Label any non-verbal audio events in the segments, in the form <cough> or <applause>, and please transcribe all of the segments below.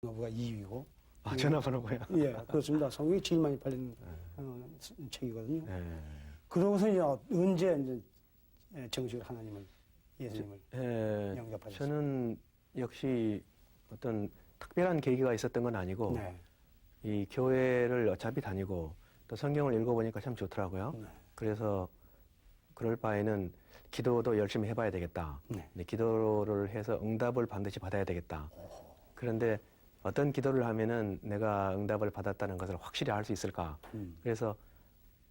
전화번호가 2위고. 아, 전화번호고요. 예, 그렇습니다. 성경이 제일 많이 팔린 어, 스- 책이거든요. 예. 그러고서 이제 언제 이제 예, 정식으로 하나님을 예수님을 예, 영접하셨어요. 저는 역시 어떤 특별한 계기가 있었던 건 아니고 네. 이 교회를 어차피 다니고 또 성경을 읽어보니까 참 좋더라고요. 네. 그래서 그럴 바에는 기도도 열심히 해봐야 되겠다. 네. 네, 기도를 해서 응답을 반드시 받아야 되겠다. 그런데 어떤 기도를 하면은 내가 응답을 받았다는 것을 확실히 알 수 있을까? 음. 그래서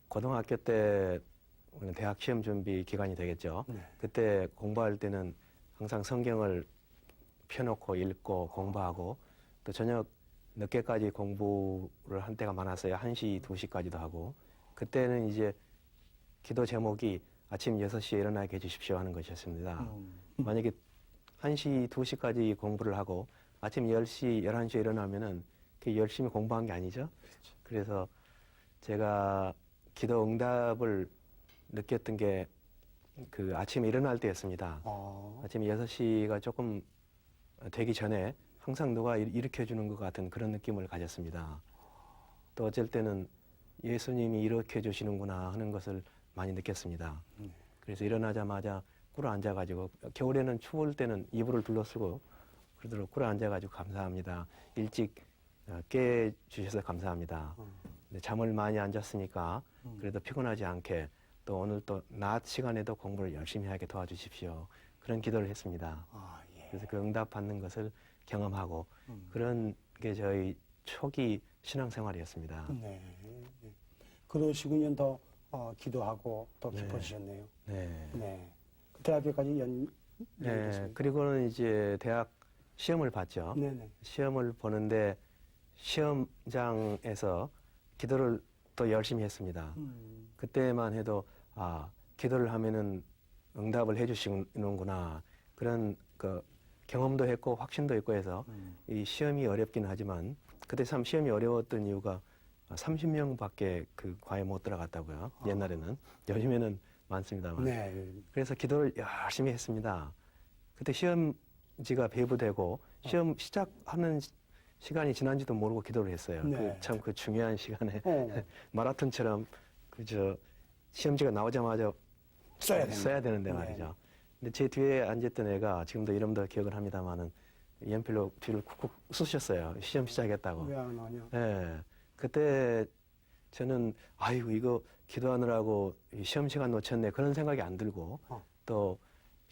고등학교 때 대학 시험 준비 기간이 되겠죠. 네. 그때 공부할 때는 항상 성경을 펴놓고 읽고 공부하고 또 저녁 늦게까지 공부를 한 때가 많았어요. 1시, 2시까지도 하고. 그때는 이제 기도 제목이 아침 6시에 일어나게 해주십시오 하는 것이었습니다. 음. 만약에 1시, 2시까지 공부를 하고 아침 10시, 11시에 일어나면은 그 열심히 공부한 게 아니죠. 그래서 제가 기도 응답을 느꼈던 게 그 아침에 일어날 때였습니다. 어. 아침 6시가 조금 되기 전에 항상 누가 일- 일으켜 주는 것 같은 그런 느낌을 가졌습니다. 또 어쩔 때는 예수님이 일으켜 주시는구나 하는 것을 많이 느꼈습니다. 네. 그래서 일어나자마자 꿇어 앉아가지고 겨울에는 추울 때는 이불을 둘러쓰고 그러도록 꿇어 앉아가지고 감사합니다. 일찍 어, 깨 주셔서 감사합니다. 잠을 많이 안 잤으니까 그래도 피곤하지 않게 또 오늘 또 낮 시간에도 공부를 열심히 하게 도와주십시오. 그런 기도를 했습니다. 아, 예. 그래서 그 응답 받는 것을 경험하고 음. 그런 게 저희 초기 신앙생활이었습니다. 네. 네. 그러시군요. 더 어, 기도하고 더 네. 깊어지셨네요. 네. 네. 그 대학교까지 연, 네. 그리고는 이제 대학 시험을 봤죠. 네네. 시험을 보는데 시험장에서 기도를 또 열심히 했습니다. 음. 그때만 해도 아 기도를 하면은 응답을 해주시는구나 그런 그 경험도 했고 확신도 있고 해서 음. 이 시험이 어렵기는 하지만 그때 참 시험이 어려웠던 이유가 30명밖에 그 과에 못 들어갔다고요. 옛날에는 요즘에는 많습니다만. 네. 그래서 기도를 열심히 했습니다. 그때 시험 지가 배부되고 시험 시작하는 시- 시간이 지난지도 모르고 기도를 했어요. 네. 참그 중요한 시간에 어. <laughs> 마라톤처럼 그저 시험지가 나오자마자 써야 되는데. 써야 되는데 네. 말이죠. 근데 제 뒤에 앉았던 애가 지금도 이름도 기억을 합니다만은 연필로 뒤를 쿡쿡 쑤셨어요. 시험 시작했다고. 왜 안 하냐? 예. 그때 저는 아이고 이거 기도하느라고 이 시험 시간 놓쳤네 그런 생각이 안 들고 어. 또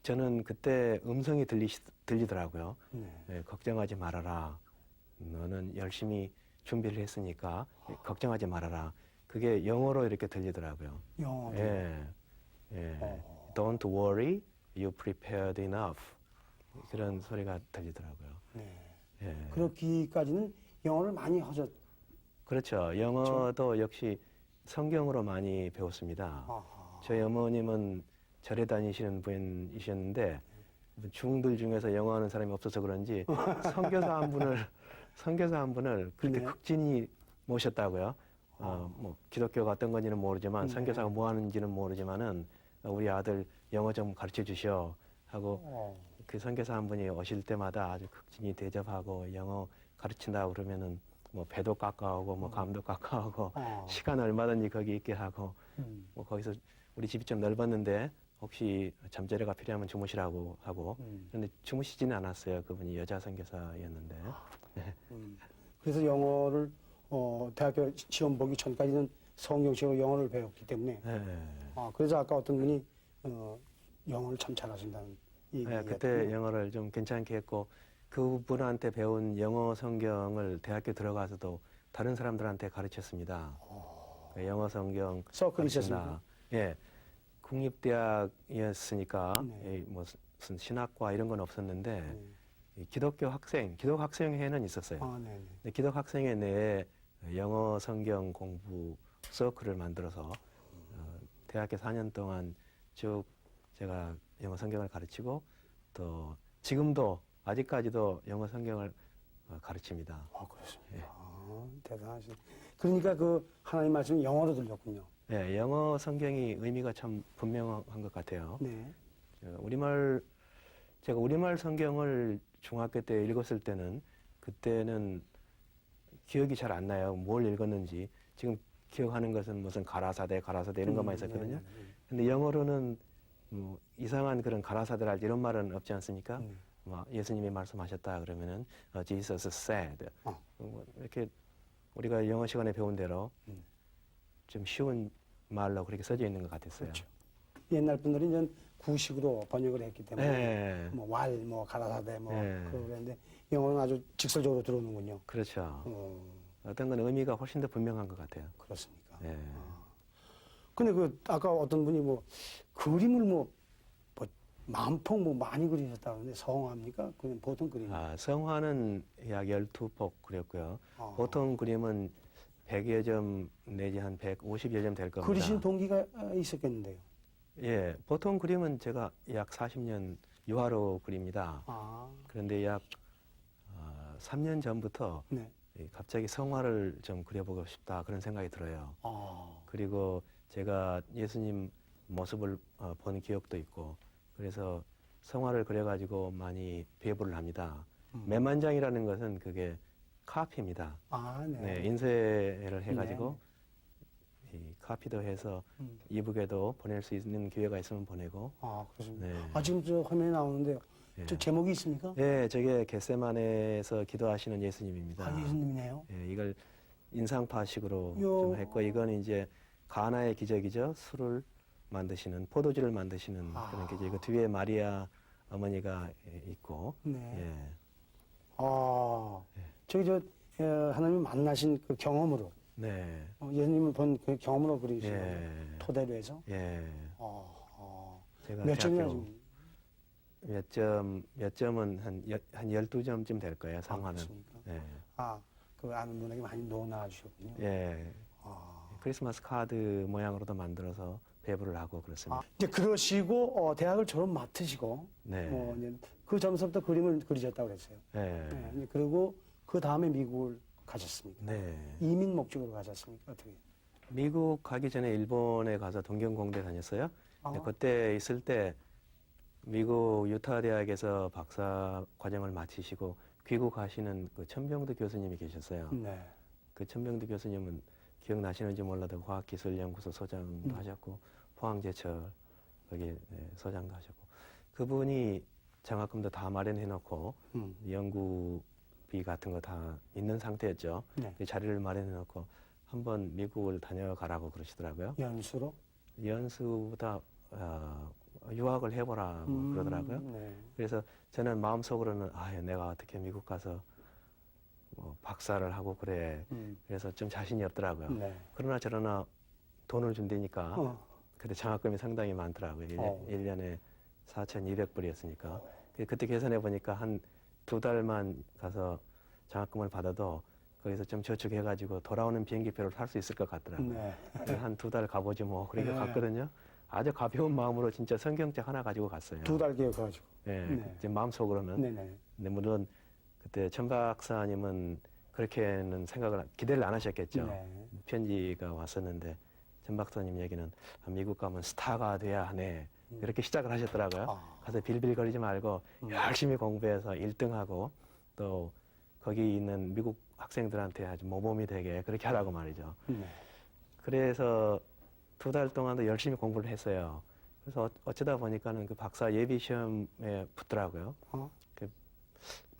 저는 그때 음성이 들리 들리더라고요. 네. 예, 걱정하지 말아라. 너는 열심히 준비를 했으니까 걱정하지 말아라. 그게 영어로 이렇게 들리더라고요. 영어. 예. 예. 어. Don't worry, you prepared enough. 그런 소리가 들리더라고요. 네. 예. 그렇기까지는 영어를 많이 하셨. 그렇죠. 영어도 역시 성경으로 많이 배웠습니다. 아하. 저희 어머님은 절에 다니시는 분이셨는데 중들 중에서 영어하는 사람이 없어서 그런지 <laughs> 선교사 한 분을 선교사 한 분을 그렇게 네. 극진히 모셨다고요. 어, 뭐 기독교가 어떤 건지는 모르지만 네. 선교사가 뭐 하는지는 모르지만은 어, 우리 아들 영어 좀 가르쳐 주시오 하고 어. 그 선교사 한 분이 오실 때마다 아주 극진히 대접하고 영어 가르친다 그러면은 뭐 배도 깎아오고 뭐 감도 깎아오고 어. 시간 얼마든지 거기 있게 하고 음. 뭐 거기서 우리 집이 좀 넓었는데 혹시 잠자리가 필요하면 주무시라고 하고 음. 그런데 주무시지는 않았어요 그분이 여자 선교사였는데 네. 음. 그래서 영어를 어, 대학교 시험 보기 전까지는 성경식으로 영어를 배웠기 때문에 네. 아, 그래서 아까 어떤 분이 어, 영어를 참 잘하신다는 얘기. 네, 그때 영어를 좀 괜찮게 했고 그분한테 배운 영어 성경을 대학교 들어가서도 다른 사람들한테 가르쳤습니다. 그 영어 성경 서클이 가르친다. 있었습니까? 예, 국립대학이었으니까 네. 이 무슨 신학과 이런 건 없었는데 네. 이 기독교 학생, 기독 학생회는 있었어요. 아, 네네. 근데 기독 학생회 내에 영어 성경 공부 서클을 만들어서 어, 대학교 4년 동안 쭉 제가 영어 성경을 가르치고 또 지금도 아직까지도 영어 성경을 어, 가르칩니다. 아, 그렇습니다. 예. 아, 대단하시네. 그러니까 그 하나님 말씀이 영어로 들렸군요. 네, 영어 성경이 의미가 참 분명한 것 같아요. 네. 어, 우리말 제가 우리말 성경을 중학교 때 읽었을 때는 그때는 기억이 잘 안 나요. 뭘 읽었는지. 지금 기억하는 것은 무슨 가라사대, 가라사대 이런 것만 있었거든요. 네, 네, 네. 근데 영어로는 뭐 이상한 그런 가라사대랄 이런 말은 없지 않습니까? 음. 뭐 예수님이 말씀하셨다 그러면은 어, Jesus said 어. 뭐 이렇게 우리가 영어 시간에 배운 대로 음. 좀 쉬운 말로 그렇게 써져 있는 것 같았어요. 그렇죠. 옛날 분들이 이제 구식으로 번역을 했기 때문에 네, 뭐 왈, 뭐 가라사대 뭐 네. 그러는데 영어는 아주 직설적으로 들어오는군요. 그렇죠. 어, 어떤 건 의미가 훨씬 더 분명한 것 같아요. 그렇습니까? 네. 근데 그 아까 어떤 분이 뭐 그림을 뭐, 뭐 만폭 뭐 많이 그리셨다는데 성화입니까? 그냥 보통 그림. 아, 성화는 약 12폭 그렸고요. 아. 보통 그림은 100여 점 내지 한 150여 점 될 겁니다. 그리신 동기가 아, 있었겠는데요. 예, 보통 그림은 제가 약 40년 유화로 그립니다. 아, 그런데 약 어, 3년 전부터 네. 이 갑자기 성화를 좀 그려보고 싶다 그런 생각이 들어요. 아, 그리고 제가 예수님 모습을 어, 본 기억도 있고 그래서 성화를 그려가지고 많이 배부를 합니다. 음. 매만장이라는 것은 그게 카피입니다. 아, 네. 네, 인쇄를 해가지고 이 카피도 해서 음. 이북에도 보낼 수 있는 기회가 있으면 보내고. 아, 그렇습니다. 네. 아, 지금 저 화면에 나오는데요. 예. 저 제목이 있습니까? 네, 저게 겟세만에서 기도하시는 예수님입니다. 아, 예수님이네요. 예, 이걸 인상파식으로 요. 좀 했고 이건 이제 가나의 기적이죠. 술을 만드시는 포도주를 만드시는 아. 그런 기적. 그 뒤에 마리아 어머니가 예, 있고. 네. 예. 아, 예. 저기 저 어, 하나님 만나신 그 경험으로 네. 어, 예수님을 본 그 경험으로 그리신. 예. 토대로 해서. 예. 어, 어. 제가 몇 점이나 지금? 몇 점, 몇 점은 한, 여, 한 12점쯤 될 거예요, 아, 상화는. 그렇습니까? 예. 아, 그 아는 분에게 많이 놓아 주셨군요. 예. 아. 크리스마스 카드 모양으로도 만들어서 배부를 하고 그렇습니다. 아, 이제 그러시고 어, 대학을 졸업 맡으시고 네. 어, 이제 그 점서부터 그림을 그리셨다고 그랬어요. 예. 네. 이제 그리고 그 다음에 미국을 가셨습니까? 네. 이민 목적으로 가셨습니까? 어떻게? 미국 가기 전에 일본에 가서 동경공대 다녔어요. 아. 근데 그때 있을 때 미국 유타 대학에서 박사 과정을 마치시고 귀국하시는 그 천병두 교수님이 계셨어요. 네. 그 천병두 교수님은 기억나시는지 몰라도 과학기술연구소 소장도 음. 하셨고 포항제철 거기 네, 소장도 하셨고 그분이 장학금도 다 마련해 놓고 음. 연구비 같은 거 다 있는 상태였죠. 네. 그 자리를 마련해 놓고 한번 미국을 다녀가라고 그러시더라고요. 연수로 연수보다 어, 유학을 해보라고 음, 그러더라고요. 네. 그래서 저는 마음속으로는 아, 내가 어떻게 미국 가서 뭐 박사를 하고 그래. 음. 그래서 좀 자신이 없더라고요. 네. 그러나 저러나 돈을 준다니까 어. 그때 장학금이 상당히 많더라고요. 일 어. 일년에 4,200불이었으니까. 그때 계산해 보니까 한 두 달만 가서 장학금을 받아도 거기서 좀 저축해가지고 돌아오는 비행기표를 살 수 있을 것 같더라고요. 네. 한 두 달 가보지 뭐. 그렇게 네. 갔거든요. 아주 가벼운 마음으로 진짜 성경책 하나 가지고 갔어요. 두달 기억가지고. 예, 네. 이제 마음속으로는. 네네. 근데 물론 그때 천 박사님은 그렇게는 생각을 기대를 안 하셨겠죠. 네. 편지가 왔었는데 전 박사님 얘기는 아, 미국 가면 스타가 돼야 하네 음. 이렇게 시작을 하셨더라고요. 아. 가서 빌빌거리지 말고 음. 열심히 공부해서 1등하고 또 거기 있는 미국 학생들한테 아주 모범이 되게 그렇게 하라고 말이죠. 네. 그래서 두 달 동안도 열심히 공부를 했어요. 그래서 어- 어쩌다 보니까는 그 박사 예비 시험에 붙더라고요. 어?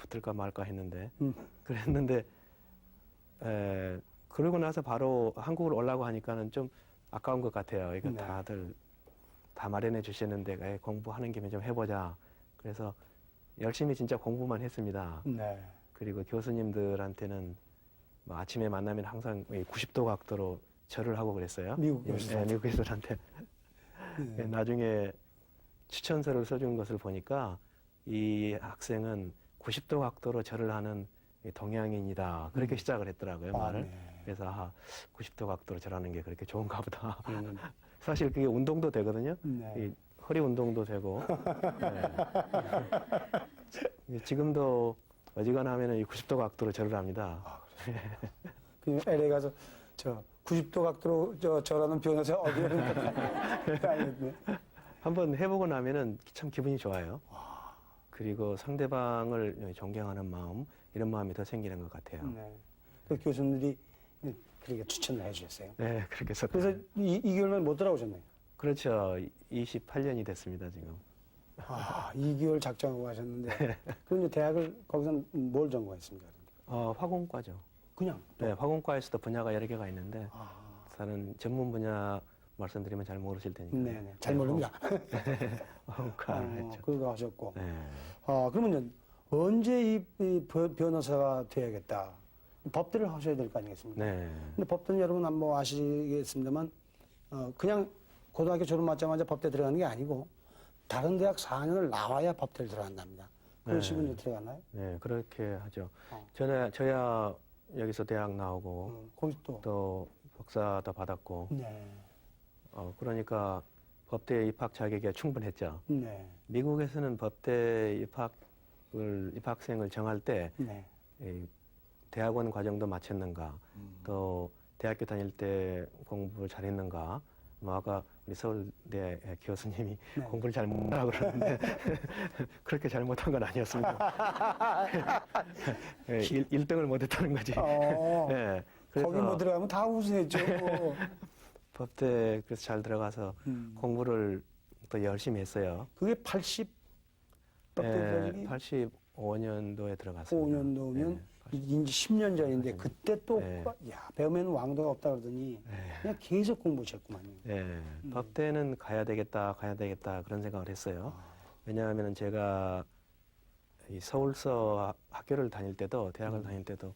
붙을까 말까 했는데 음. 그랬는데 에, 그러고 나서 바로 한국으로 올라고 하니까는 좀 아까운 것 같아요. 이거 네. 다들 다 마련해 주셨는데 에이, 공부하는 김에 좀 해보자. 그래서 열심히 진짜 공부만 했습니다. 네. 그리고 교수님들한테는 뭐 아침에 만나면 항상 90도 각도로 절을 하고 그랬어요. 미국 예, 교수들한테. 미국 교수들한테. 네. 예, 나중에 추천서를 써준 것을 보니까 이 학생은 90도 각도로 절을 하는 이 동양인이다. 그렇게 음. 시작을 했더라고요, 아, 말을. 네. 그래서 아, 90도 각도로 절하는 게 그렇게 좋은가 보다. 음. <laughs> 사실 그게 운동도 되거든요. 네. 이 허리 운동도 되고. <laughs> 네. 지금도 어지간하면은 이 90도 각도로 절을 합니다. 그 LA 가서 저 90도 각도로 저 저라는 변호사 어디를 <laughs> 알겠네. 한번 해보고 나면은 참 기분이 좋아요. 그리고 상대방을 존경하는 마음 이런 마음이 더 생기는 것 같아요. 네. 그 교수님들이 그렇게 추천을 해주셨어요. 네, <laughs> 그렇게 해서 그래서 이, 2개월 만에 못 돌아오셨네요. 그렇죠. 28년이 됐습니다 지금. 아, 2개월 작정하고 가셨는데. 그럼 이제 대학을 거기서 뭘 전공했습니까? 어, 화공과죠. 그냥. 네, 화공과에서도 분야가 여러 개가 있는데 아, 저는 전문 분야 말씀드리면 잘 모르실 테니까. 네네. 잘 모릅니다. 어. 그거 하셨고. 네. 아, 그러면 언제 이, 이 변- 변호사가 돼야겠다? 법대를 하셔야 될 거 아니겠습니까? 네. 근데 법대는 여러분 뭐 아시겠습니다만, 어, 그냥 고등학교 졸업하자마자 법대 들어가는 게 아니고, 다른 대학 4년을 나와야 법대를 들어간답니다. 그런 네. 식으로 들어갔나요? 네, 그렇게 하죠. 어. 저는 저야 여기서 대학 나오고 어, 거기 또. 또 복사도 받았고 네. 어, 그러니까 법대 입학 자격이 충분했죠. 네. 미국에서는 법대 입학을 입학생을 정할 때 네. 이 대학원 과정도 마쳤는가, 음. 또 대학교 다닐 때 공부를 잘했는가. 뭐 아까 우리 서울대 교수님이 네. <laughs> 공부를 잘 못하고 그러는데 <laughs> 그렇게 잘못한 건 아니었습니다. <laughs> 예, 일, 1등을 못했다는 거지. 어, 예, 거기 뭐 들어가면 다 우수했죠. 법대 그래서 잘 들어가서 음. 공부를 또 열심히 했어요. 그게 80, 법대 예, 들어가기 85년도에 들어갔습니다. 5년도면 예, 이제 10년 전인데 맞습니다. 그때 또 네. 야, 배우면 왕도가 없다 그러더니 예. 그냥 계속 공부하셨구만요. 예, 음. 법대는 가야 되겠다, 가야 되겠다 그런 생각을 했어요. 아, 왜냐하면 제가 이 서울서 하- 학교를 다닐 때도 대학을 음. 다닐 때도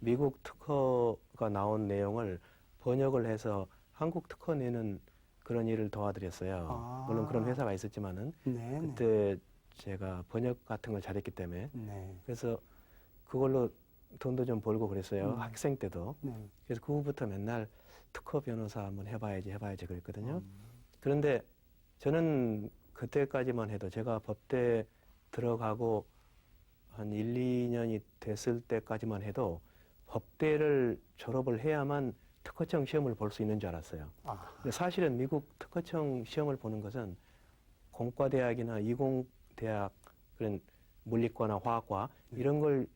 미국 특허가 나온 내용을 번역을 해서 한국 특허 내는 그런 일을 도와드렸어요. 아. 물론 그런 회사가 있었지만은 네, 네. 그때 제가 번역 같은 걸 잘했기 때문에 네. 그래서 그걸로 돈도 좀 벌고 그랬어요. 음. 학생 때도. 네. 그래서 그 후부터 맨날 특허 변호사 한번 해봐야지 해봐야지 그랬거든요. 음. 그런데 저는 그때까지만 해도 제가 법대 들어가고 한 1, 2년이 됐을 때까지만 해도 법대를 졸업을 해야만 특허청 시험을 볼 수 있는 줄 알았어요. 아, 근데 사실은 미국 특허청 시험을 보는 것은 공과대학이나 이공대학 그런 물리과나 화학과 네. 이런 걸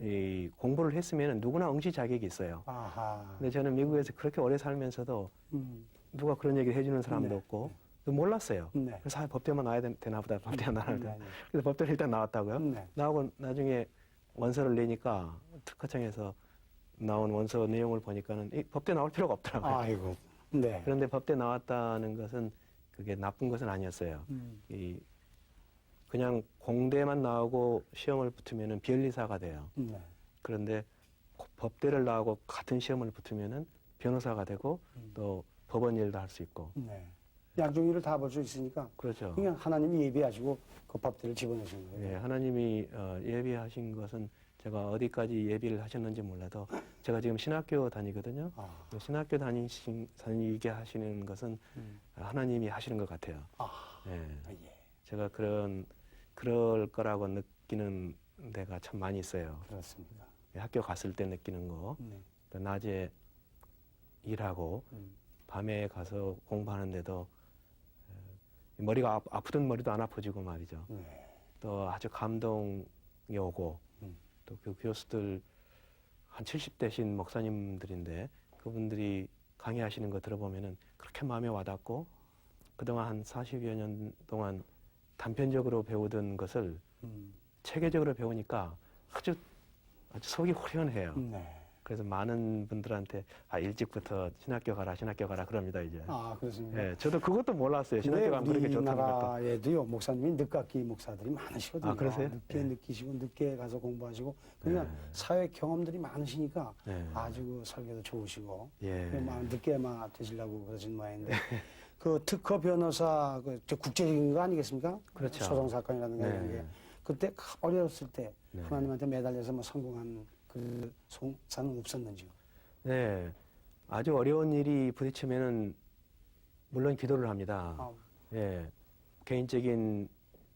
이, 공부를 했으면 누구나 응시 자격이 있어요. 아하. 근데 저는 미국에서 그렇게 오래 살면서도 음. 누가 그런 얘기를 해주는 사람도 네. 없고 또 몰랐어요. 네. 그래서 아, 법대만 나와야 되- 되나 보다. 법대만 나와야 네, 되나. 네. 그래서 법대를 일단 나왔다고요. 네. 나오고 나중에 원서를 내니까 특허청에서 나온 원서 내용을 보니까는 이 법대 나올 필요가 없더라고요. 아이고. <laughs> 네. 그런데 법대 나왔다는 것은 그게 나쁜 것은 아니었어요. 음. 이 그냥 공대만 나오고 시험을 붙으면은 비연리사가 돼요. 네. 그런데 고- 법대를 나오고 같은 시험을 붙으면은 변호사가 되고 음. 또 법원 일도 할 수 있고 네. 양종일을 다 볼 수 있으니까 그렇죠. 그냥 하나님이 예비하시고 그 법대를 집어넣으신 거예요. 예, 하나님이 어, 예비하신 것은 제가 어디까지 예비를 하셨는지 몰라도 제가 지금 신학교 다니거든요. 아, 그 신학교 다니신, 다니게 하시는 것은 음. 하나님이 하시는 것 같아요. 아, 예, 아, 예. 제가 그런 그럴 거라고 느끼는 데가 참 많이 있어요. 그렇습니다. 예, 학교 갔을 때 느끼는 거, 네. 또 낮에 일하고 음. 밤에 가서 공부하는데도 에, 머리가 아, 아프던 머리도 안 아파지고 말이죠. 네. 또 아주 감동이 오고 음. 또 그 교수들 한 70대신 목사님들인데 그분들이 강의하시는 거 들어보면은 그렇게 마음에 와닿고 그동안 한 40여 년 동안 단편적으로 배우던 것을 음. 체계적으로 배우니까 아주 아주 속이 후련해요. 네. 그래서 많은 분들한테 아 일찍부터 신학교 가라 신학교 가라 그럽니다 이제. 아, 그렇습니다. 예, 저도 그것도 몰랐어요. 신학교 가면 그렇게 좋다는 것도. 우리나라에도요 목사님이 늦깎이 목사들이 많으시거든요. 아, 그러세요? 늦게 네. 느끼시고 늦게 가서 공부하시고 그러니까 네. 사회 경험들이 많으시니까 네. 아주 그 설교도 좋으시고 예. 그막 되시려고 그러신 모양인데 그 특허 변호사 그저 국제적인 거 아니겠습니까? 그렇죠. 소송 사건이라든가 이런 네. 게 그때 어려웠을 때 네. 하나님한테 매달려서 뭐 성공한 그 송사는 없었는지요? 네. 아주 어려운 일이 부딪히면은 물론 기도를 합니다. 아, 예. 개인적인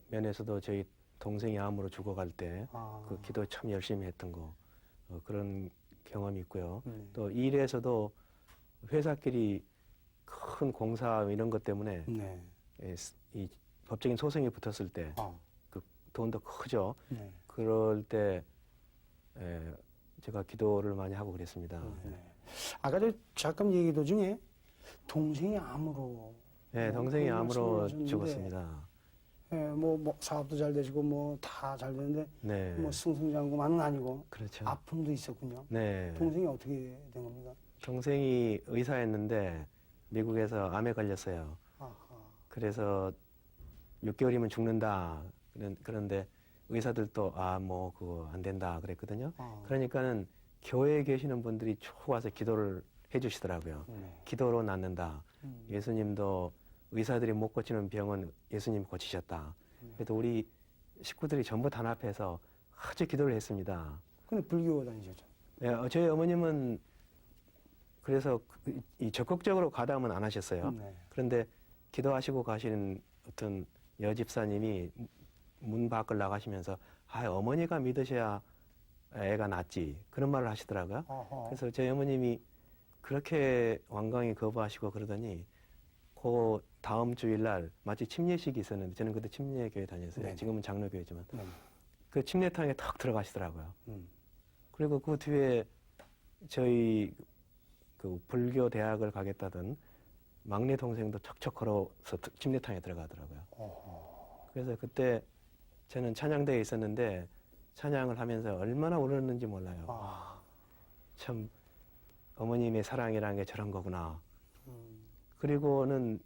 면에서도 저희 동생이 암으로 죽어갈 때그 아, 기도 참 열심히 했던 거 어, 그런 경험이 있고요. 네. 또 일에서도 회사끼리 큰 공사 이런 것 때문에 네. 예, 스- 이 법적인 소송이 붙었을 때 아, 돈도 크죠. 네. 그럴 때 에, 제가 기도를 많이 하고 그랬습니다. 네. 아까 저 잠깐 얘기 도중에 동생이 암으로 네, 뭐 동생이 암으로 죽었습니다. 예, 뭐, 뭐 사업도 잘 되시고 뭐 다 잘 되는데 네, 뭐 승승장구만은 아니고 그렇죠. 아픔도 있었군요. 네, 동생이 어떻게 된 겁니까? 동생이 의사였는데 미국에서 암에 걸렸어요. 아하. 그래서 6개월이면 죽는다. 그런- 그런데 의사들도 아 뭐 그거 안 된다 그랬거든요. 아. 그러니까는 교회에 계시는 분들이 쭉 와서 기도를 해주시더라고요. 네. 기도로 낫는다. 음. 예수님도 의사들이 못 고치는 병은 예수님 고치셨다. 음. 그래서 우리 식구들이 전부 단합해서 아주 기도를 했습니다. 근데 불교 다니셨죠? 예, 어, 저희 어머님은 그래서 그- 이 적극적으로 가담은 안 하셨어요. 네. 그런데 기도하시고 가시는 어떤 여집사님이 문 밖을 나가시면서 아 어머니가 믿으셔야 애가 낫지 그런 말을 하시더라고요. 아하. 그래서 저희 어머님이 그렇게 완강히 거부하시고 그러더니 그 다음 주일날 마치 침례식이 있었는데 저는 그때 침례교회 다녔어요. 네네. 지금은 장로교회지만 네. 그 침례탕에 탁 들어가시더라고요. 음. 그리고 그 뒤에 저희 그 불교 대학을 가겠다던 막내 동생도 척척 걸어서 드- 침례탕에 들어가더라고요. 어허. 그래서 그때 저는 찬양대에 있었는데 찬양을 하면서 얼마나 울었는지 몰라요. 아. 참 어머님의 사랑이라는 게 저런 거구나. 음. 그리고는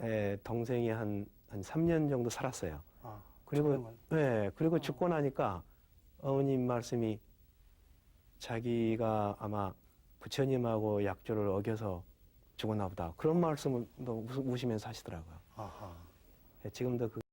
에, 동생이 한, 한 3년 정도 살았어요. 아. 그리고 촬영을. 네, 그리고 죽고 나니까 어머님 말씀이 자기가 아마 부처님하고 약조를 어겨서 죽었나 보다. 그런 말씀을 우시면서 하시더라고요. 예, 지금도 그